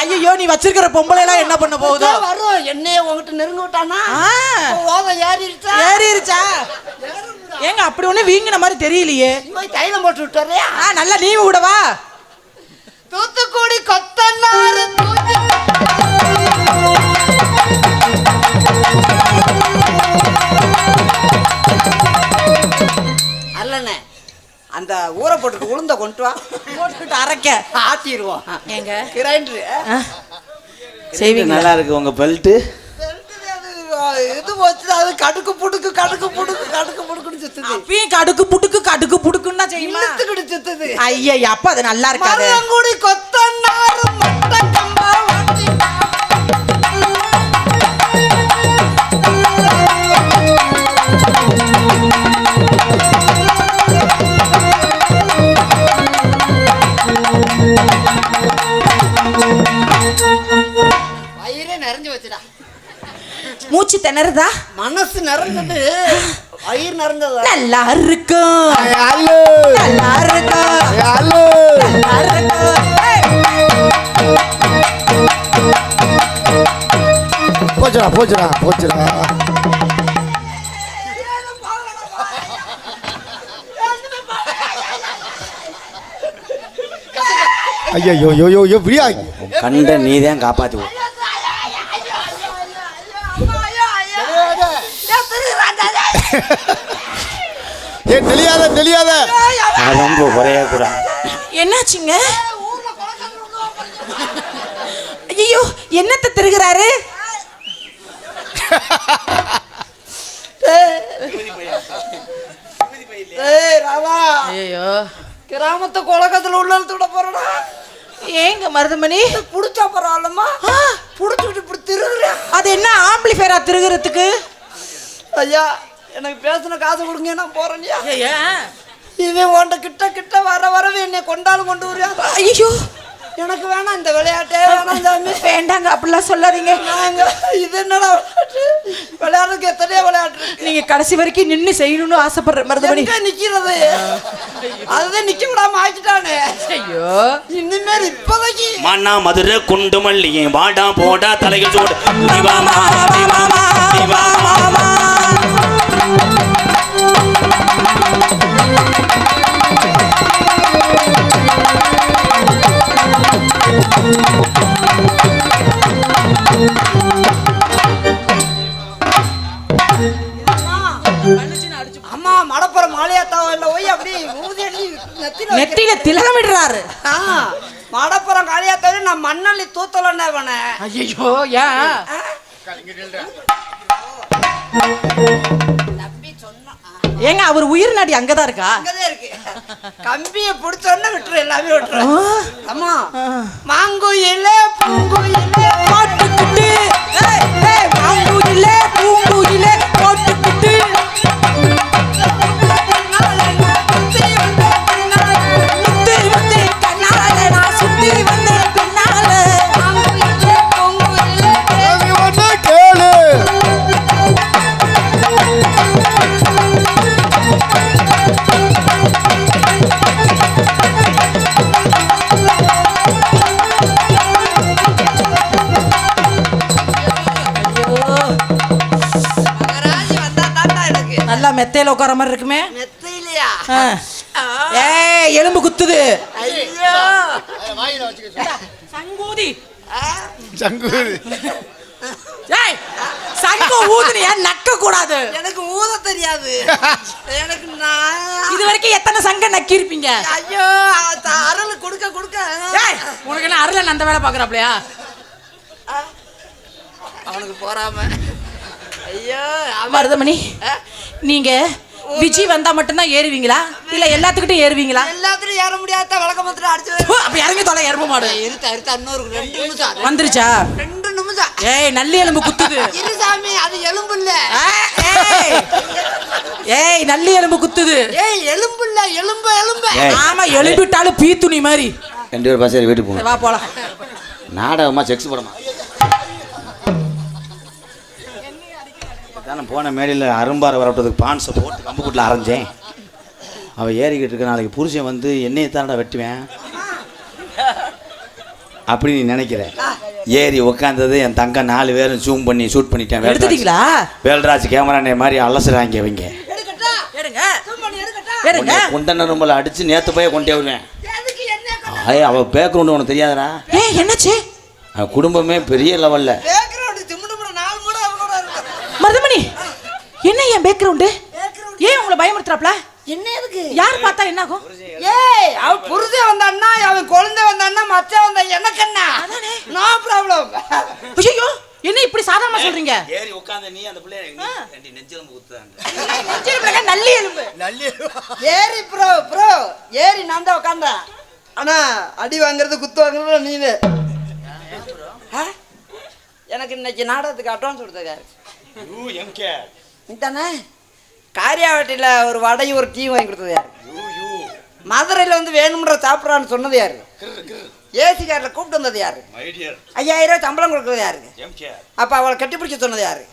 ஐயோ நீ வச்சிருக்கிற பொம்பளை எல்லாம் என்ன பண்ண போகுதோ? வரும் என்னைய உங்ககிட்ட நெருங்க விட்டானா. ஓத ஏறிடுச்சா ஏறிருச்சா? ஏங்க அப்படி ஒண்ணு வீங்கின மாதிரி தெரியலையே. தைலம் போட்டு விட்டுறியா ஆ நல்லா நீவு விடவா. தூத்துக்குடி கொத்தனாரு போட்டு உளுந்த கொண்டு வா. போட்டுக்கிட்டு அரைக்க. ஆட்டிடுவோம் ஏங்க? கிரைண்டரு. ஆ. செய்வீங்களா? நல்லா இருக்கு உங்க பெல்ட்டு இது வச்சு அது கடுக்கு புடுக்கு கடுக்கு புடுக்கு கடுக்கு புடுக்குன்னு சுத்துது. அப்பயும் கடுக்கு புடுக்கு கடுக்கு புடுக்குன்னா செய்யுமா? இழுத்துக்கிட்டு சுத்துது. ஐயா அப்ப அது நல்லா இருக்காது. மருதங்குடி கொத்தனாரு மூச்சு திணறுதா? மனசு நிறைஞ்சது வயிறு நிறைஞ்சதா நல்லா இருக்கும் ஹலோ நல்லா இருக்கும் ஹலோ நல்லா இருக்கும் போச்சுடா போச்சுடா போச்சுடா. ஐயோ யோ யோ யோ விடியா கண்ட நீ தான் விடு. ஏ தெரியாத தெரியாத ரொம்ப குறைய கூட என்னாச்சுங்க? ஐயோ என்னத்த திருகிறாரு? ஐயோ கிராமத்து குலகத்துல உள்ள விட போறடா. ஏங்க மருதமணி? புடிச்சா பரவாயில்லம்மா. புடிச்சுட்டு இப்படி திருடுறேன் அது என்ன ஆம்பிளிஃபேரா திருகிறதுக்கு? ஐயா எனக்கு பேசின காசு கொடுங்க நான் போறேன்யா ஐயா இவன் உன்ட கிட்ட கிட்ட வர வரவே என்னை கொண்டாலும் கொண்டு வரியா ஐயோ எனக்கு வேணாம் இந்த விளையாட்டே வேணாம் சாமி வேண்டாங்க அப்படிலாம் சொல்லாதீங்க நாங்க இது என்னடா விளையாட்டு விளையாடுறதுக்கு எத்தனையோ விளையாட்டு நீங்க கடைசி வரைக்கும் நின்னு செய்யணும்னு ஆசைப்படுற மருதமணி நிக்கிறது அதுதான் நிக்க விடாம ஆக்கிட்டானே ஐயோ இனிமேல் இப்போதைக்கு மண்ணா மதுரை குண்டு மல்லிகை வாடா போடா தலைகள் சூடு நெத்தியில திலகமிடுறாரு ஆ, மடப்புறம் காளியாத்தாவே நான் மண்ணள்ளி தூத்தலன்னே ஐயோ ஏன்? ஏங்க அவர் உயிர் நாடி அங்கதான் இருக்கா? அங்கதான் இருக்கு. கம்பியை பிடிச்சோன்னே விட்டுரு எல்லாமே விட்டுரு. ஆ. அம்மா ஆ. மாங்குயிலே பூங்குயிலே மெத்தையில உட்கார மாதிரி இருக்குமே? மெத்தையிலையா. ஏய் எலும்பு குத்துது. ஐயோ. சங்கூதி. சங்கூர் ஏய் சங்கு ஊதுனியா? நக்க கூடாது. எனக்கு ஊத தெரியாது. எனக்கு நான் இது வரைக்கும் எத்தனை சங்க நக்கி இருப்பீங்க ஐயோ அருள் கொடுக்க கொடுக்க. ஏய் உனக்கு என்ன அருளன் அந்த வேலை பாக்குறாப்லையா அவனுக்கு போறாம. ஐயோ மருதமணி நீங்க விஜி வந்தா மட்டும்தான் ஏறுவீங்களா? இல்ல எல்லாத்துக்கிட்டும் ஏறுவீங்களா? எல்லாத்துலயும் ஏற முடியாத? விளக்க மாத்திரம் அடிச்சு அப்ப இறங்கி தொலை எறும்பு மாடு. இருத்த இருத்த இன்னொரு ரெண்டு நிமிஷம். வந்துருச்சா? ரெண்டு நிமிஷம். ஏய் நல்லி எலும்பு குத்துது. இரு சாமி அது எலும்பு இல்ல. ஏய். ஏய் நல்லி எலும்பு குத்துது. ஏய் எலும்பு இல்ல எலும்பு எலும்பு. ஆமா எலும்பிட்டாலும் பீ துணி மாதிரி. ரெண்டு பேரும் பஸ் வீட்டுக்கு போகணும் வா போலாம். நாடகமா செக்ஸ் படமா? தானே போன மேடையில் அரும்பாறை வரப்பட்டதுக்கு பான்ஸை போட்டு கம்பு கூட்டில் அரைஞ்சேன். அவள் ஏறிக்கிட்டு இருக்க நாளைக்கு புருஷன் வந்து என்னையை தானடா வெட்டுவேன்? அப்படி நீ நினைக்கிற. ஏறி உட்காந்தது என் தங்க நாலு பேரும் ஜூம் பண்ணி ஷூட் பண்ணிட்டேன். வேல்ராஜ். எடுத்துட்டீங்களா? வேல்ராஜ் கேமரானே மாதிரி அலசுறாங்க இவங்க. குண்டன ரூமில் அடிச்சு நேற்று போய் கொண்டே வருவேன். எதுக்கு என்ன ஐய் அவள் பேக்ரவுண்டு உனக்கு தெரியாதடா. ஏ என்னாச்சு? குடும்பமே பெரிய லெவலில் பேக்ரவுண்ட் திமுடு முட நாலு முட அவங்களோட இருக்கு மருதமணி என்ன என் பேக்ரவுண்டு பேக்ரவுண்ட் ஏன் உங்களை பயமுறுத்துறாப்ல? என்ன எதுக்கு? யார் பார்த்தா என்ன ஆகும்? ஏய் அவன் புருஷன் வந்தான்னா அவன் குழந்தை வந்தான்னா மச்சான் வந்தா எனக்கு என்ன? நோ ப்ராப்ளம் ஐயோ என்ன இப்படி சாதாரணமா சொல்றீங்க? ஏறி உட்காந்த நீ அந்த பிள்ளைய நெஞ்சிலும் குத்துறாங்க? நெஞ்சில பிள்ளைங்க நல்லி எலும்பு. நல்லி ஏறி ப்ரோ ப்ரோ ஏறி நான் தான் உட்காந்தேன் ஆனா அடி வாங்குறது குத்து வாங்குறது நீனு? எனக்கு இன்னைக்கு நாடகத்துக்கு அட்வான்ஸ் கொடுத்துருக்காரு. நீ தானே காரியாவட்டியில் ஒரு வடையும் ஒரு டீ வாங்கி கொடுத்தது யாரு? மதுரையில் வந்து வேணும்ன்ற சாப்பிட்றான்னு சொன்னது யாரு? ஏசி காரில் கூப்பிட்டு வந்தது யாரு? ஐயாயிரம் ரூபாய் சம்பளம் கொடுக்குறது யாருக்கு அப்போ அவளை கட்டிப்பிடிக்க சொன்னது யாரு?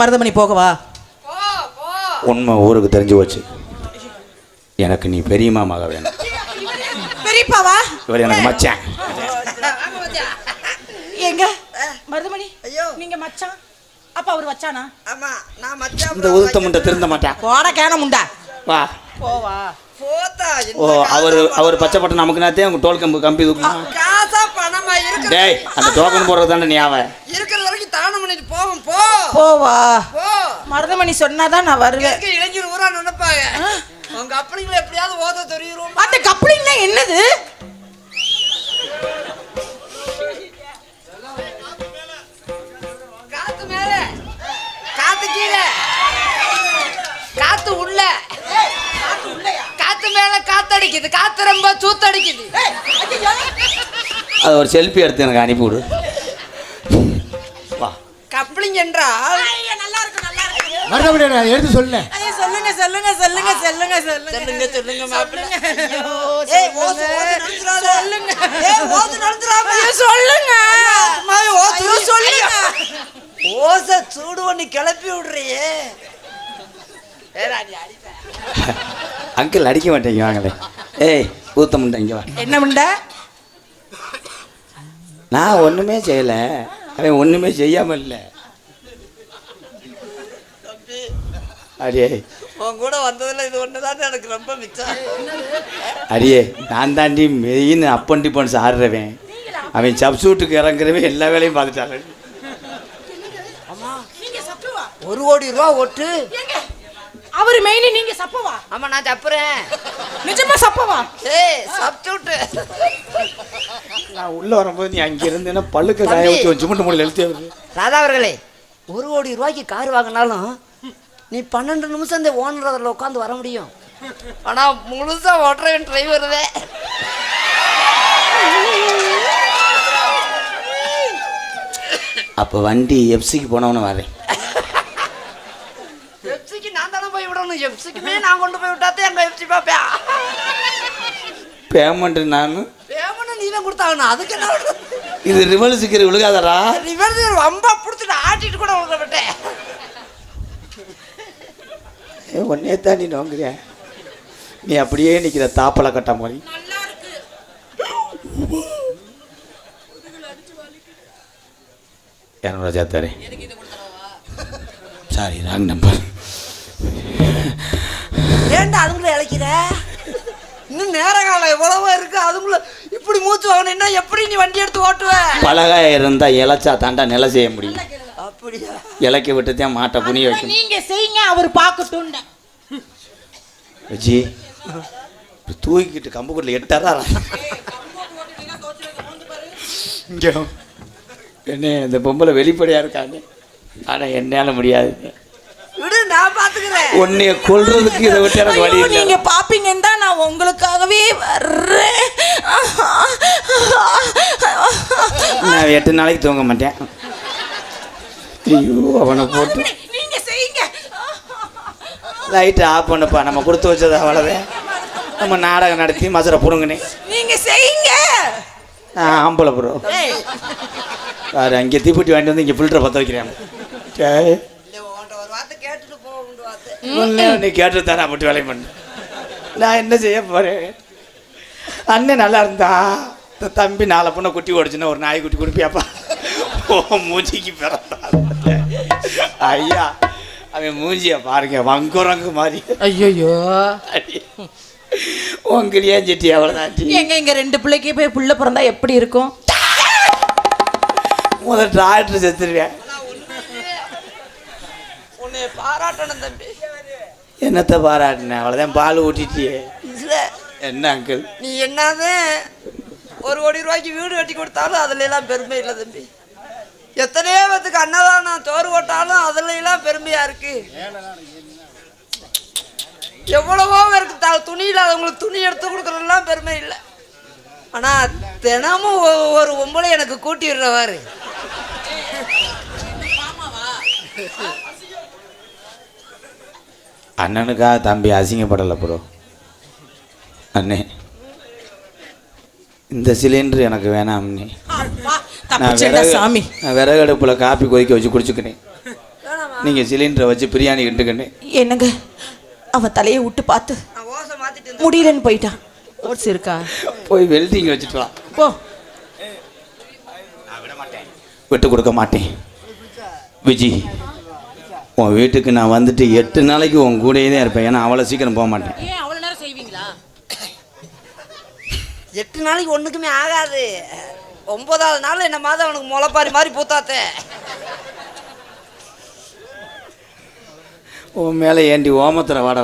மருதமணி போகவா உண்மை ஊருக்கு தெரிஞ்சு போச்சு. எனக்கு நீ பெரிய மாமாக வேணும். இவர் எனக்கு மச்சான். எங்க மருதமணி ஐயோ. நீங்க மச்சான்? அப்ப அவர் வச்சானா ஆமா நான் மச்சான் இந்த உதுத்த முண்டை திருந்த மாட்டான். போட கேன முண்டா. வா. போவா. ஓ அவர் அவர் பச்சை பட்டம் நமக்கு நாத்தே அவங்க டோல் கம்பு கம்பி தூக்கணும் காசா பணமா டேய் அந்த டோக்கன் போடுறது தானே நீ அவன் இருக்கிற வரைக்கும் தானம் பண்ணிட்டு போவோம் போ. போவா. போ. மருதமணி சொன்னாதான் நான் வருவேன். இளைஞர் ஊரா நினைப்பாங்க? உங்க அப்படிங்களை எப்படியாவது ஓத தெரியுறோம். அந்த கப்ளிங்னா என்னது? காத்து உள்ள. காத்து மேல காத்தடிக்குது. காத்து ரொம்ப சூத்தடிக்குது. அது ஒரு செல்ஃபி எடுத்து எனக்கு அனுப்பி விடு வா. கப்ளிங் என்றால் நல்லா இருக்கு நல்லா இருக்கு. மறுபடியும் நான் எடுத்து சொல்லுங்க சொல்லுங்க சொல்லுங்க சொல்லுங்க சொல்லுங்க. சொல்லுங்க சொல்லுங்க மாப்பிள்ளை ஐயோ, ஏய் ஓசு சொல்லுங்க. சொல்லுங்க. ஏய் ஓசு நடந்துறாத ஐயோ, சொல்லுங்க சும்மாவே ஓசு ஐயோ, சொல்லுங்க ஓச சூடு பண்ணி கிளப்பி விடுறியே. ஏடா நீ அடிப்ப. அங்கிள் அடிக்க மாட்டேங்க வாங்களே. ஏய் ஊத்த முண்டை இங்கே வா. என்ன முண்ட? நான் ஒன்றுமே செய்யலை. அவன் ஒன்றுமே செய்யாமல் இல்லை. அடியே. உன் கூட வந்ததுல இது ஒண்ணுதான் எனக்கு ரொம்ப மிச்சம். அடியே நான் தாண்டி மெயின் அப்பன் டிப்பன்ஸ் ஆடுறவன். அவன் சப்சூட்டுக்கு இறங்குறவன் எல்லா வேலையும் பார்த்துட்டாரு ஒரு கோடி ரூபா ஒட்டு ஏங்க அவர் மெயின் நீங்க சப்பவா? ஆமா நான் தப்புறேன். நிஜமா சப்பவா? ஏய் சப்ஸ்டியூட் நான் உள்ளே வரும்போது நீ அங்கே இருந்தேன்னா பல்லுக்கு காய வச்சு வச்சு மட்டும் முடியல எழுத்தே வருது ராதா அவர்களே. ஒரு கோடி ரூபாய்க்கு கார் வாங்கினாலும் நீ பன்னெண்டு நிமிஷம் இந்த ஓனர் அதில் உட்காந்து வர முடியும். ஆனா முழுசா ஓட்டுறவன் டிரைவர் தான் அப்போ வண்டி எஃப்சிக்கு போனவன வரேன் எஃப்சிக்கு நான் தானே போய் விடணும். எஃப்சிக்குமே நான் கொண்டு போய் விட்டாத்தே எங்க எஃப்சி பாப்பா? பேமெண்ட் நான்? பேமெண்ட் நீ தான் கொடுத்தாகணும். அதுக்கு என்ன? இது ரிவல் சிக்கர் விழுகாதடா. ரிவர்ஸ் ரொம்ப பிடிச்சிட்டு ஆட்டிட்டு கூட விட விட்டேன் ஏ ஒன்னே தான் நீ நோங்குறிய நீ அப்படியே நிற்கிற தாப்பலை கட்ட மாதிரி. இரநூறுவா சேர்த்தாரு சாரி ராங் நம்பர் ஏன்டா அதுங்களை இழைக்கிற? இன்னும் நேர காலம் எவ்வளவோ இருக்கு அதுக்குள்ள இப்படி மூச்சு வாங்கினா எப்படி நீ வண்டி எடுத்து ஓட்டுவ? பலகாய் இருந்தால் இலைச்சா தாண்டா நிலை செய்ய முடியும். அப்படியா? இலைக்க விட்டு தான் மாட்டை புனிய வைக்கணும். நீங்க செய்யுங்க அவர் பார்க்கட்டும் வச்சி தூக்கிட்டு கம்புக்குட்டில் எட்டாரா இங்கே என்ன இந்த பொம்பளை வெளிப்படையாக இருக்காங்க ஆனால் என்னால் முடியாது. விடு நான் பாத்துக்கிறேன். உன்னைய கொல்றதுக்கு இதை விட்டு எனக்கு வழி ஐயோ, இல்லை. நீங்க பாப்பீங்கன்னு தான் நான் உங்களுக்காகவே வர்றேன். நான் எட்டு நாளைக்கு தூங்க மாட்டேன். ஐயோ அவனை போட்டு. நீங்க செய்யுங்க. லைட்டை ஆஃப் பண்ணப்பா நம்ம கொடுத்து வச்சது அவ்வளோதான் நம்ம நாடகம் நடத்தி மசரை பிடுங்கினேன். நீங்க செய்யுங்க. ஆம்பளை ப்ரோ வேறு அங்கே தீப்பெட்டி வாங்கிட்டு வந்து இங்கே ஃபில்டரை பற்ற வைக்கிறேன். சரி நீ கேட்டு தானே அப்படி வேலை பண்ணு நான் என்ன செய்ய போறேன்? அண்ணன் நல்லா இருந்தா இந்த தம்பி நாலு பொண்ணை குட்டி ஓடிச்சுன்னா ஒரு நாய் குட்டி கொடுப்பியாப்பா? ஓ மூஞ்சிக்கு பிறந்தா. ஐயா அவன் மூஞ்சிய பாருங்க வங்குரங்கு மாதிரி. ஐயோ உங்களையே செட்டி அவ்வளோதான் எங்க இங்க ரெண்டு பிள்ளைக்கு போய் புள்ள பிறந்தா எப்படி இருக்கும்? முதல் டாக்டர் செத்துருவேன். பாராட்டணும் தம்பி. என்னத்தை பாராட்டினேன் அவ்வளோதான் பால் ஊட்டிட்டியே. இல்ல. என்ன அங்கிள் நீ என்னதான் ஒரு கோடி ரூபாய்க்கு வீடு கட்டி கொடுத்தாலும் அதுல எல்லாம் பெருமை இல்லை தம்பி. எத்தனையோ பேத்துக்கு அன்னதானம் சோறு போட்டாலும் அதுல எல்லாம் பெருமையா இருக்கு. எவ்வளவோ பேருக்கு த துணி இல்லாதவங்களுக்கு துணி எடுத்து கொடுக்குறதெல்லாம் பெருமை இல்லை. ஆனா தினமும் ஒ- ஒரு ஒம்பளை எனக்கு கூட்டி விடுறவாரு அண்ணனுக்காக தம்பி அசிங்கப்படலை ப்ரோ. அண்ணே. இந்த சிலிண்டர் எனக்கு வேணாம் அண்ணே. நான் விறகு சாமி. நான் விறகு அடுப்பில் காப்பி கொதிக்க வச்சு குடிச்சுக்கினேன். நீங்கள் சிலிண்டரை வச்சு பிரியாணி கிட்டுக்கினே என்னங்க? அவன் தலையை விட்டு பார்த்து நான் ஓசை மாத்திட்டு முடியலன்னு போயிட்டான். ஓட்ஸ் இருக்கா? போய் வெல்டிங் வச்சுட்டு வா. போ. விட்டு கொடுக்க மாட்டேன். விஜி உன் வீட்டுக்கு நான் வந்துட்டு எட்டு நாளைக்கு உன் கூடயே தான் இருப்பேன். ஏன்னா அவ்வளோ சீக்கிரம் போக மாட்டேன். ஏன் அவ்வளவு நேரம் செய்வீங்களா? எட்டு நாளைக்கு ஒண்ணுக்குமே ஆகாது. ஒன்பதாவது நாள் என்ன மாதிரி அவனுக்கு முளைப்பாரி மாதிரி பூத்தாத்தே. உன் மேலே ஏண்டி ஓமத்தில் வாட